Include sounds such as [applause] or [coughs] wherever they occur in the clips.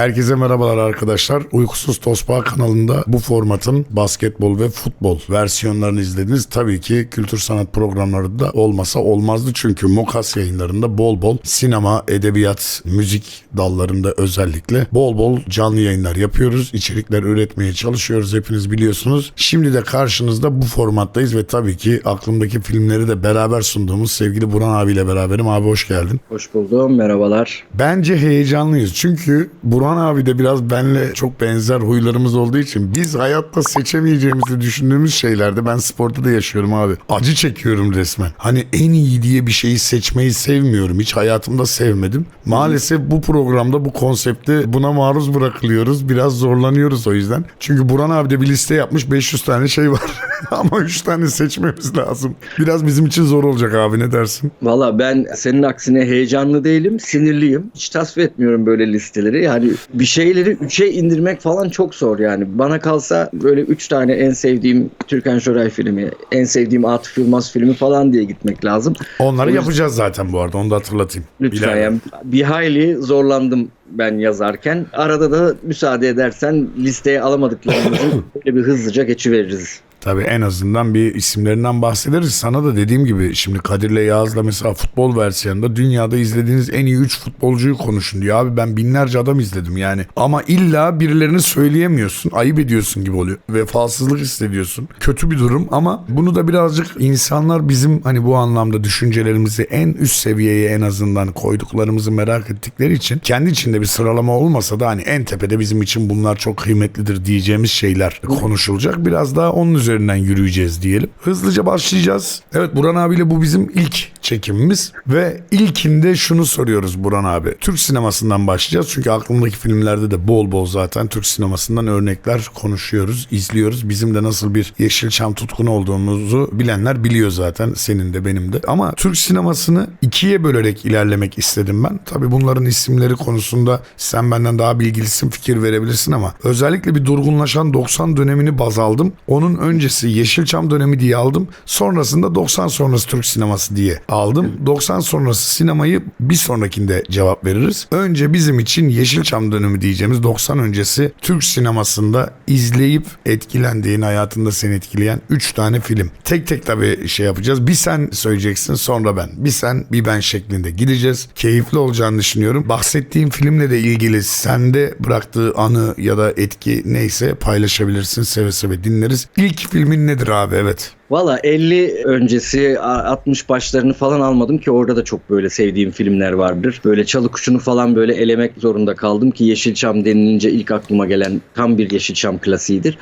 Herkese merhabalar arkadaşlar. Uykusuz Tospa kanalında bu formatın basketbol ve futbol versiyonlarını izlediniz. Tabii ki kültür sanat programları da olmasa olmazdı. Çünkü Mokas yayınlarında bol bol sinema, edebiyat, müzik dallarında özellikle bol bol canlı yayınlar yapıyoruz. İçerikler üretmeye çalışıyoruz hepiniz biliyorsunuz. Şimdi de karşınızda bu formattayız ve tabii ki aklımdaki filmleri de beraber sunduğumuz sevgili Burhan abiyle beraberim. Abi hoş geldin. Hoş buldum. Merhabalar. Bence heyecanlıyız. Çünkü Burhan abi de biraz benle çok benzer huylarımız olduğu için biz hayatta seçemeyeceğimizi düşündüğümüz şeylerde ben sporda da yaşıyorum abi. Acı çekiyorum resmen. Hani en iyi diye bir şeyi seçmeyi sevmiyorum. Hiç hayatımda sevmedim. Maalesef bu programda bu konsepte buna maruz bırakılıyoruz. Biraz zorlanıyoruz o yüzden. Çünkü Burhan abi de bir liste yapmış 500 tane şey var. [laughs] Ama 3 tane seçmemiz lazım. Biraz bizim için zor olacak abi ne dersin? Valla ben senin aksine heyecanlı değilim, sinirliyim. Hiç tasvip etmiyorum böyle listeleri. Yani bir şeyleri üçe indirmek falan çok zor yani. Bana kalsa böyle üç tane en sevdiğim Türkan Şoray filmi, en sevdiğim Atıf Yılmaz filmi falan diye gitmek lazım. Onları yüzden- yapacağız zaten bu arada onu da hatırlatayım. Lütfen yani bir hayli zorlandım ben yazarken. Arada da müsaade edersen listeye alamadıklarımızı [coughs] böyle bir hızlıca geçiveririz. Tabii en azından bir isimlerinden bahsederiz. Sana da dediğim gibi şimdi Kadir'le Yağız'la mesela futbol versiyonunda dünyada izlediğiniz en iyi 3 futbolcuyu konuşun diyor. Abi ben binlerce adam izledim yani. Ama illa birilerini söyleyemiyorsun. Ayıp ediyorsun gibi oluyor. Vefasızlık hissediyorsun. Kötü bir durum ama bunu da birazcık insanlar bizim hani bu anlamda düşüncelerimizi en üst seviyeye en azından koyduklarımızı merak ettikleri için kendi içinde bir sıralama olmasa da hani en tepede bizim için bunlar çok kıymetlidir diyeceğimiz şeyler konuşulacak. Biraz daha onun üzerinden yürüyeceğiz diyelim. Hızlıca başlayacağız. Evet Buran abiyle bu bizim ilk çekimimiz ve ilkinde şunu soruyoruz Buran abi. Türk sinemasından başlayacağız çünkü aklımdaki filmlerde de bol bol zaten Türk sinemasından örnekler konuşuyoruz, izliyoruz. Bizim de nasıl bir Yeşilçam tutkunu olduğumuzu bilenler biliyor zaten senin de benim de. Ama Türk sinemasını ikiye bölerek ilerlemek istedim ben. Tabii bunların isimleri konusunda sen benden daha bilgilisin fikir verebilirsin ama özellikle bir durgunlaşan 90 dönemini baz aldım. Onun öncesi Yeşilçam dönemi diye aldım. Sonrasında 90 sonrası Türk sineması diye aldım. 90 sonrası sinemayı bir sonrakinde cevap veririz. Önce bizim için Yeşilçam dönemi diyeceğimiz 90 öncesi Türk sinemasında izleyip etkilendiğin, hayatında seni etkileyen 3 tane film. Tek tek tabii şey yapacağız. Bir sen söyleyeceksin sonra ben. Bir sen bir ben şeklinde gideceğiz. Keyifli olacağını düşünüyorum. Bahsettiğim filmle de ilgili sende bıraktığı anı ya da etki neyse paylaşabilirsin. Seve seve dinleriz. İlk filmin nedir abi? Evet. Valla 50 öncesi a- 60 başlarını falan almadım ki orada da çok böyle sevdiğim filmler vardır. Böyle çalı kuşunu falan böyle elemek zorunda kaldım ki Yeşilçam denilince ilk aklıma gelen tam bir Yeşilçam klasiğidir.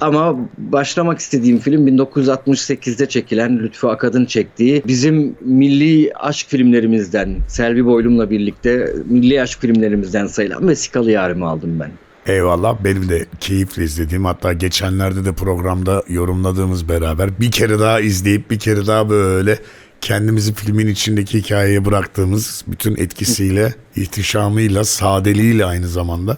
Ama başlamak istediğim film 1968'de çekilen Lütfü Akad'ın çektiği bizim milli aşk filmlerimizden Selvi Boylum'la birlikte milli aşk filmlerimizden sayılan Vesikalı Yarım'ı aldım ben. Eyvallah benim de keyifle izlediğim hatta geçenlerde de programda yorumladığımız beraber bir kere daha izleyip bir kere daha böyle kendimizi filmin içindeki hikayeye bıraktığımız bütün etkisiyle, ihtişamıyla, sadeliğiyle aynı zamanda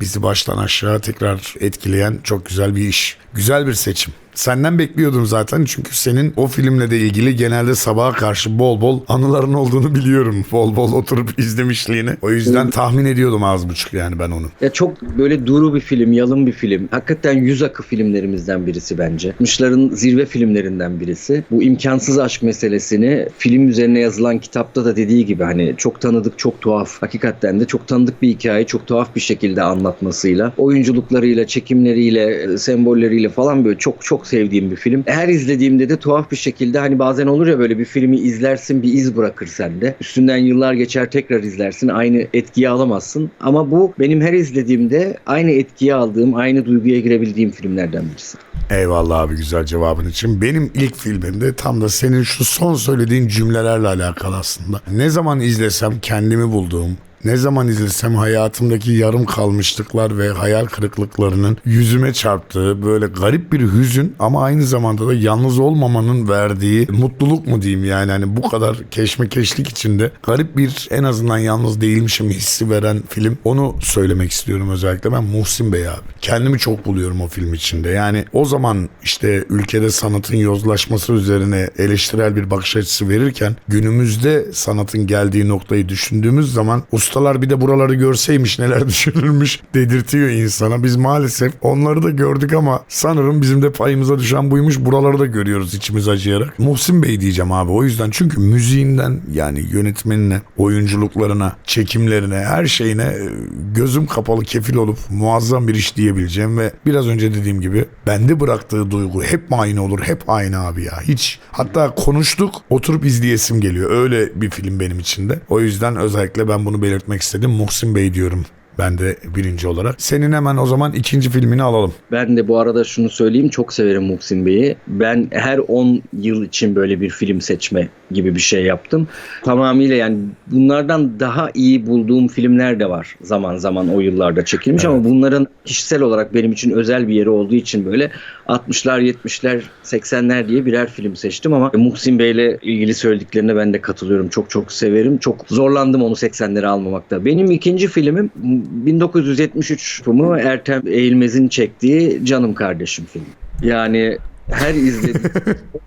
bizi baştan aşağı tekrar etkileyen çok güzel bir iş. Güzel bir seçim. Senden bekliyordum zaten çünkü senin o filmle de ilgili genelde sabaha karşı bol bol anıların olduğunu biliyorum. Bol bol oturup izlemişliğini. O yüzden tahmin ediyordum az buçuk yani ben onu. Ya çok böyle duru bir film, yalın bir film. Hakikaten yüz akı filmlerimizden birisi bence. 60'ların zirve filmlerinden birisi. Bu imkansız aşk meselesini film üzerine yazılan kitapta da dediği gibi hani çok tanıdık, çok tuhaf. Hakikaten de çok tanıdık bir hikaye, çok tuhaf bir şekilde anlatmasıyla, oyunculuklarıyla, çekimleriyle, sembolleriyle falan böyle çok çok sevdiğim bir film. Her izlediğimde de tuhaf bir şekilde hani bazen olur ya böyle bir filmi izlersin bir iz bırakır sende. Üstünden yıllar geçer tekrar izlersin aynı etkiyi alamazsın. Ama bu benim her izlediğimde aynı etkiyi aldığım, aynı duyguya girebildiğim filmlerden birisi. Eyvallah abi güzel cevabın için. Benim ilk filmimde tam da senin şu son söylediğin cümlelerle alakalı aslında. Ne zaman izlesem kendimi bulduğum, ne zaman izlesem hayatımdaki yarım kalmışlıklar ve hayal kırıklıklarının yüzüme çarptığı böyle garip bir hüzün ama aynı zamanda da yalnız olmamanın verdiği mutluluk mu diyeyim yani hani bu kadar keşmekeşlik içinde garip bir en azından yalnız değilmişim hissi veren film. Onu söylemek istiyorum özellikle ben Muhsin Bey abi. Kendimi çok buluyorum o film içinde. Yani o zaman işte ülkede sanatın yozlaşması üzerine eleştirel bir bakış açısı verirken günümüzde sanatın geldiği noktayı düşündüğümüz zaman usta ustalar bir de buraları görseymiş neler [laughs] düşünülmüş dedirtiyor insana. Biz maalesef onları da gördük ama sanırım bizim de payımıza düşen buymuş. Buraları da görüyoruz içimiz acıyarak. Muhsin Bey diyeceğim abi o yüzden çünkü müziğinden yani yönetmenine, oyunculuklarına, çekimlerine, her şeyine e, gözüm kapalı kefil olup muazzam bir iş diyebileceğim ve biraz önce dediğim gibi bende bıraktığı duygu hep aynı olur? Hep aynı abi ya. Hiç. Hatta konuştuk oturup izleyesim geliyor. Öyle bir film benim için de. O yüzden özellikle ben bunu belirtmek istedim. Muhsin Bey diyorum. Ben de birinci olarak. Senin hemen o zaman ikinci filmini alalım. Ben de bu arada şunu söyleyeyim çok severim Muhsin Bey'i. Ben her 10 yıl için böyle bir film seçme gibi bir şey yaptım. Tamamıyla yani bunlardan daha iyi bulduğum filmler de var zaman zaman o yıllarda çekilmiş ama bunların kişisel olarak benim için özel bir yeri olduğu için böyle 60'lar 70'ler 80'ler diye birer film seçtim ama Muhsin Bey'le ilgili söylediklerine ben de katılıyorum. Çok çok severim. Çok zorlandım onu 80'lere almamakta. Benim ikinci filmim 1973 yapımı Ertem Eğilmez'in çektiği Canım Kardeşim filmi. Yani her izlediğim [laughs]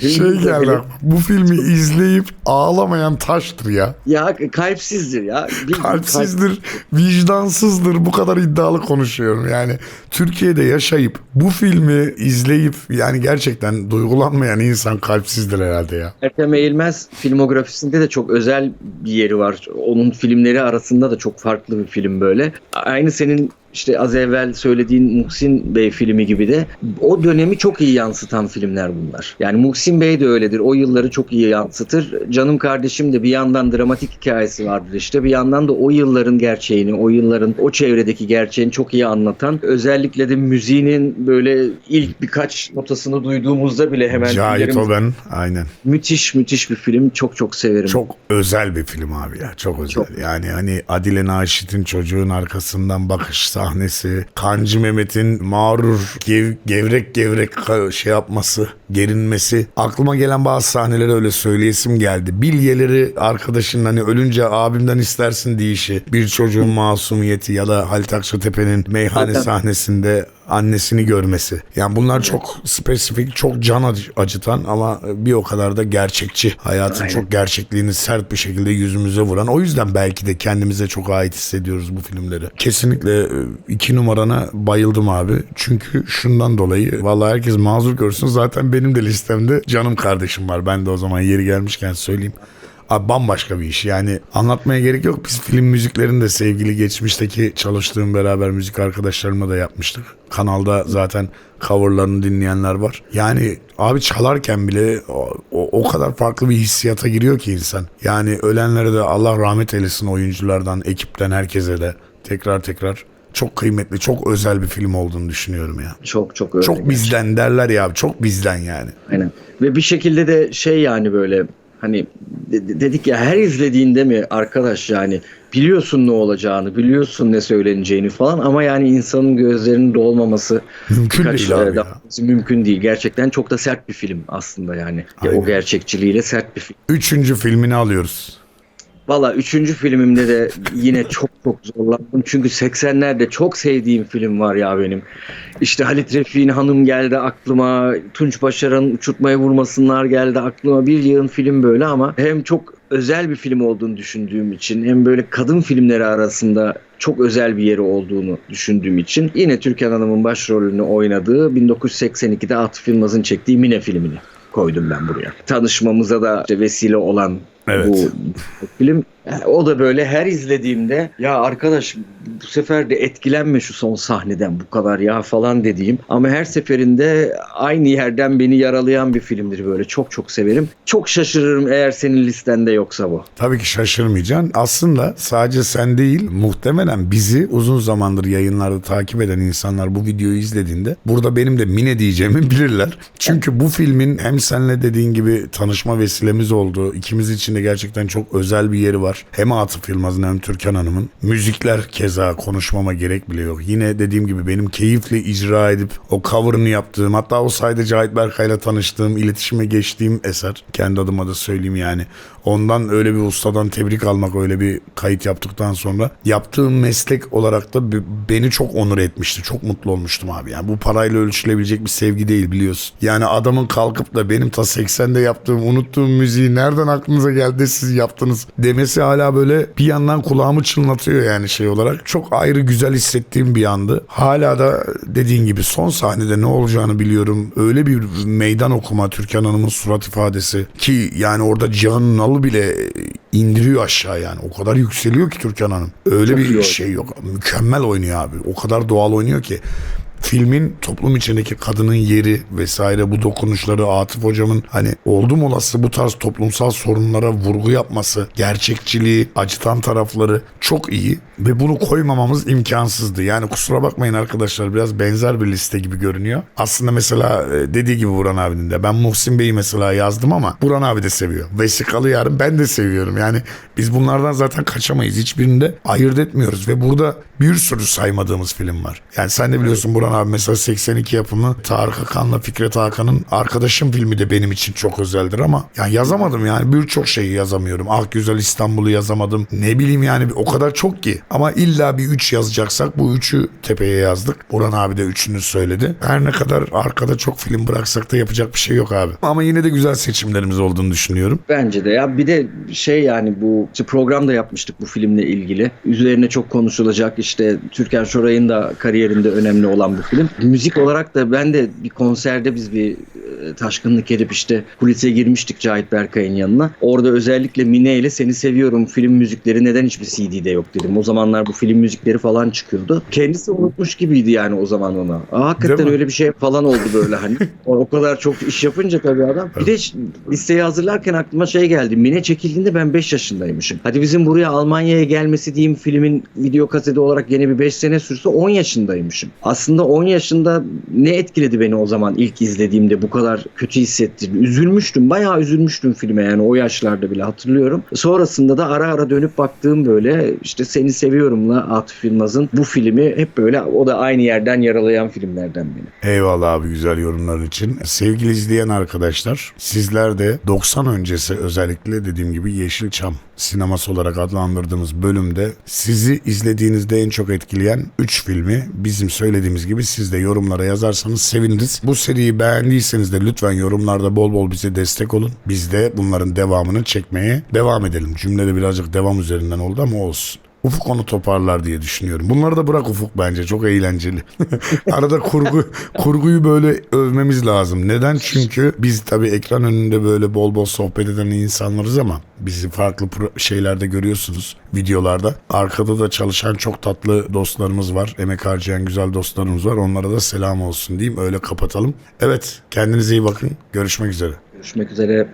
Şey geldi bu filmi izleyip ağlamayan taştır ya. Ya kalpsizdir ya. Bir- Kalpsizdir, vicdansızdır. Bu kadar iddialı konuşuyorum. Yani Türkiye'de yaşayıp bu filmi izleyip yani gerçekten duygulanmayan insan kalpsizdir herhalde ya. Ertem Eğilmez filmografisinde de çok özel bir yeri var. Onun filmleri arasında da çok farklı bir film böyle. Aynı senin işte az evvel söylediğin Muhsin Bey filmi gibi de o dönemi çok iyi yansıtan filmler bunlar. Yani Muhsin Bey de öyledir. O yılları çok iyi yansıtır. Canım kardeşim de bir yandan dramatik hikayesi vardır işte. Bir yandan da o yılların gerçeğini, o yılların o çevredeki gerçeğini çok iyi anlatan. Özellikle de müziğinin böyle ilk birkaç notasını duyduğumuzda bile hemen Cahit Oben aynen. Müthiş müthiş bir film. Çok çok severim. Çok özel bir film abi ya. Çok özel. Çok. Yani hani Adile Naşit'in çocuğun arkasından bakış sahnesi, Kancı Mehmet'in mağrur, gev- gevrek gevrek şey yapması, gerinmesi. Aklıma gelen bazı sahneleri öyle söyleyesim geldi. Bilyeleri arkadaşın hani ölünce abimden istersin deyişi, bir çocuğun masumiyeti ya da Halit Akçatepe'nin meyhane sahnesinde annesini görmesi. Yani bunlar çok spesifik, çok can acı- acıtan ama bir o kadar da gerçekçi. Hayatın Aynen. çok gerçekliğini sert bir şekilde yüzümüze vuran. O yüzden belki de kendimize çok ait hissediyoruz bu filmleri. Kesinlikle e, iki numarana bayıldım abi. Çünkü şundan dolayı vallahi herkes mazur görsün. Zaten benim de listemde canım kardeşim var. Ben de o zaman yeri gelmişken söyleyeyim. Abi bambaşka bir iş yani anlatmaya gerek yok. Biz film müziklerini de sevgili geçmişteki çalıştığım beraber müzik arkadaşlarımla da yapmıştık. Kanalda zaten coverlarını dinleyenler var. Yani abi çalarken bile o, o, o kadar farklı bir hissiyata giriyor ki insan. Yani ölenlere de Allah rahmet eylesin oyunculardan, ekipten herkese de tekrar tekrar çok kıymetli, çok özel bir film olduğunu düşünüyorum ya. Çok çok öyle. Çok bizden derler ya, çok bizden yani. Aynen. Ve bir şekilde de şey yani böyle hani de- de- dedik ya her izlediğinde mi arkadaş yani biliyorsun ne olacağını, biliyorsun ne söyleneceğini falan ama yani insanın gözlerinin dolmaması Mümkün değil abi daha mümkün değil. Gerçekten çok da sert bir film aslında yani. Ya o gerçekçiliğiyle sert bir film. Üçüncü filmini alıyoruz. Valla üçüncü filmimde de yine çok çok zorlandım. Çünkü 80'lerde çok sevdiğim film var ya benim. İşte Halit Refik'in Hanım geldi aklıma. Tunç Başaran'ın Uçurtmaya Vurmasınlar geldi aklıma. Bir yığın film böyle ama hem çok özel bir film olduğunu düşündüğüm için hem böyle kadın filmleri arasında çok özel bir yeri olduğunu düşündüğüm için yine Türkan Hanım'ın başrolünü oynadığı 1982'de Atıf Yılmaz'ın çektiği Mine filmini koydum ben buraya. Tanışmamıza da işte vesile olan Evet. bu film. O da böyle her izlediğimde ya arkadaş bu sefer de etkilenme şu son sahneden bu kadar ya falan dediğim ama her seferinde aynı yerden beni yaralayan bir filmdir böyle çok çok severim. Çok şaşırırım eğer senin listende yoksa bu. Tabii ki şaşırmayacaksın. Aslında sadece sen değil muhtemelen bizi uzun zamandır yayınlarda takip eden insanlar bu videoyu izlediğinde burada benim de Mine diyeceğimi bilirler. Çünkü bu filmin hem senle dediğin gibi tanışma vesilemiz oldu. İkimiz için de gerçekten çok özel bir yeri var. Hem Atıf Yılmaz'ın hem Türkan Hanım'ın. Müzikler keza konuşmama gerek bile yok. Yine dediğim gibi benim keyifle icra edip o cover'ını yaptığım hatta o sayede Cahit Berkay'la tanıştığım, iletişime geçtiğim eser. Kendi adıma da söyleyeyim yani. Ondan öyle bir ustadan tebrik almak öyle bir kayıt yaptıktan sonra yaptığım meslek olarak da beni çok onur etmişti. Çok mutlu olmuştum abi. Yani bu parayla ölçülebilecek bir sevgi değil biliyorsun. Yani adamın kalkıp da benim ta 80'de yaptığım unuttuğum müziği nereden aklınıza geldi siz yaptınız demesi hala böyle bir yandan kulağımı çınlatıyor yani şey olarak. Çok ayrı güzel hissettiğim bir andı. Hala da dediğin gibi son sahnede ne olacağını biliyorum. Öyle bir meydan okuma Türkan Hanım'ın surat ifadesi ki yani orada Cihan Nalı bile indiriyor aşağı yani. O kadar yükseliyor ki Türkan Hanım. Öyle Çok bir şey yok. Mükemmel oynuyor abi. O kadar doğal oynuyor ki. Filmin toplum içindeki kadının yeri vesaire bu dokunuşları Atıf hocamın hani oldum olası bu tarz toplumsal sorunlara vurgu yapması, gerçekçiliği, acıtan tarafları çok iyi ve bunu koymamamız imkansızdı. Yani kusura bakmayın arkadaşlar biraz benzer bir liste gibi görünüyor. Aslında mesela e, dediği gibi Burhan abinin de ben Muhsin Bey'i mesela yazdım ama Burhan abi de seviyor. Vesikalı yarın ben de seviyorum. Yani biz bunlardan zaten kaçamayız. Hiçbirini de ayırt etmiyoruz ve burada bir sürü saymadığımız film var. Yani sen de biliyorsun Burhan abi mesela 82 yapımı Tarık Akan'la Fikret Hakan'ın Arkadaşım filmi de benim için çok özeldir ama yani yazamadım yani birçok şeyi yazamıyorum. Ah Güzel İstanbul'u yazamadım. Ne bileyim yani o kadar çok ki. Ama illa bir 3 yazacaksak bu 3'ü tepeye yazdık. Burhan abi de 3'ünü söyledi. Her ne kadar arkada çok film bıraksak da yapacak bir şey yok abi. Ama yine de güzel seçimlerimiz olduğunu düşünüyorum. Bence de ya bir de şey yani bu işte program yapmıştık bu filmle ilgili. Üzerine çok konuşulacak işte Türkan Şoray'ın da kariyerinde önemli olan bu film. Müzik olarak da ben de bir konserde biz bir e, taşkınlık edip işte kulise girmiştik Cahit Berkay'ın yanına. Orada özellikle Mine ile Seni Seviyorum film müzikleri neden hiçbir CD'de yok dedim. O zamanlar bu film müzikleri falan çıkıyordu. Kendisi unutmuş gibiydi yani o zaman ona. Aa, hakikaten öyle bir şey falan oldu böyle hani. [laughs] O, kadar çok iş yapınca tabii adam. Bir de listeyi hazırlarken aklıma şey geldi. Mine çekildiğinde ben 5 yaşındaymışım. Hadi bizim buraya Almanya'ya gelmesi diyeyim filmin video kaseti olarak yine bir 5 sene sürse 10 yaşındaymışım. Aslında 10 yaşında ne etkiledi beni o zaman ilk izlediğimde bu kadar kötü hissettirdi. Üzülmüştüm. Bayağı üzülmüştüm filme yani o yaşlarda bile hatırlıyorum. Sonrasında da ara ara dönüp baktığım böyle işte Seni Seviyorum'la Atıf Yılmaz'ın bu filmi hep böyle o da aynı yerden yaralayan filmlerden biri. Eyvallah abi güzel yorumlar için. Sevgili izleyen arkadaşlar sizler de 90 öncesi özellikle dediğim gibi Yeşilçam sineması olarak adlandırdığımız bölümde sizi izlediğinizde en çok etkileyen 3 filmi bizim söylediğimiz gibi siz de yorumlara yazarsanız seviniriz. Bu seriyi beğendiyseniz de lütfen yorumlarda bol bol bize destek olun. Biz de bunların devamını çekmeye devam edelim. Cümlede birazcık devam üzerinden oldu ama olsun. Ufuk onu toparlar diye düşünüyorum. Bunları da bırak Ufuk bence çok eğlenceli. [laughs] Arada kurgu kurguyu böyle övmemiz lazım. Neden? Çünkü biz tabii ekran önünde böyle bol bol sohbet eden insanlarız ama bizi farklı şeylerde görüyorsunuz videolarda. Arkada da çalışan çok tatlı dostlarımız var. Emek harcayan güzel dostlarımız var. Onlara da selam olsun diyeyim. Öyle kapatalım. Evet kendinize iyi bakın. Görüşmek üzere. Görüşmek üzere.